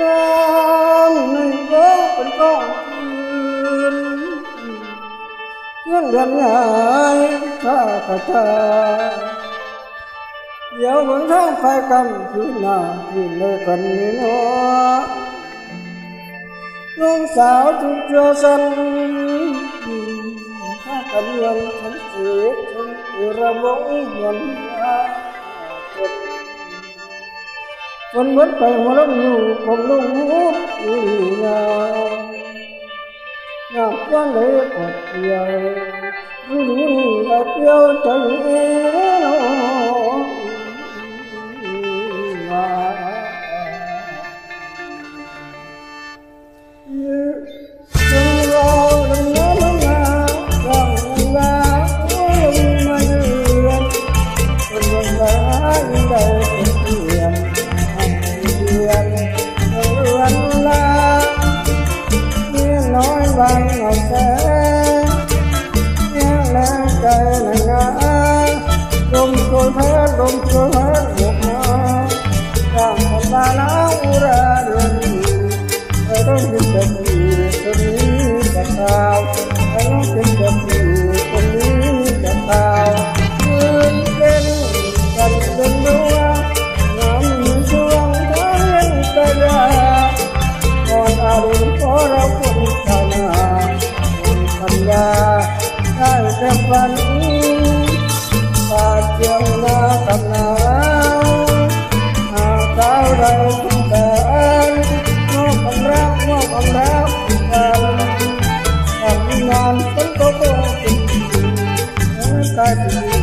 น้ำในก็เย้เป็นก้อนคืนเงื่อนเดือนหญ่ข้ากระตาเดี๋ยวเหมือนทางไฟกันคืนหน้าคืนเลยกันนี่เนาะน้องสาวทุกเจ้าสันถ้ากันยังฉันเสียฉันระบงเงินยา คนเหมือนไปหัวลงอยู่ผมลงหูอยู่ยาวน้ำก้อนเลยกดเดียวรู้ดีนี่ได้เดียวใจเองมา น้อยบางเอาแสงเมียแรงใจในงาลมโชยเพ้ลมโชยเพ้บกมาตามคนลาหนาอุราดือนนี้เธอต้องเป็นแบบนี้ ทำงา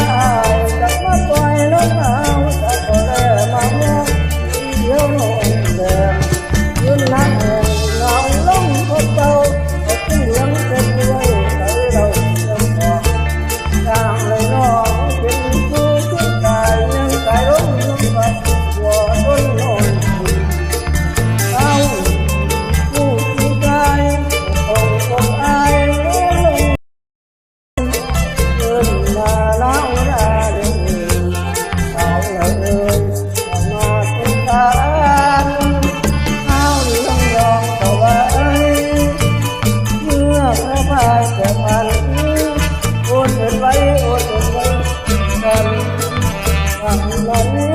าวจัมาปล่อยลงเา Oh.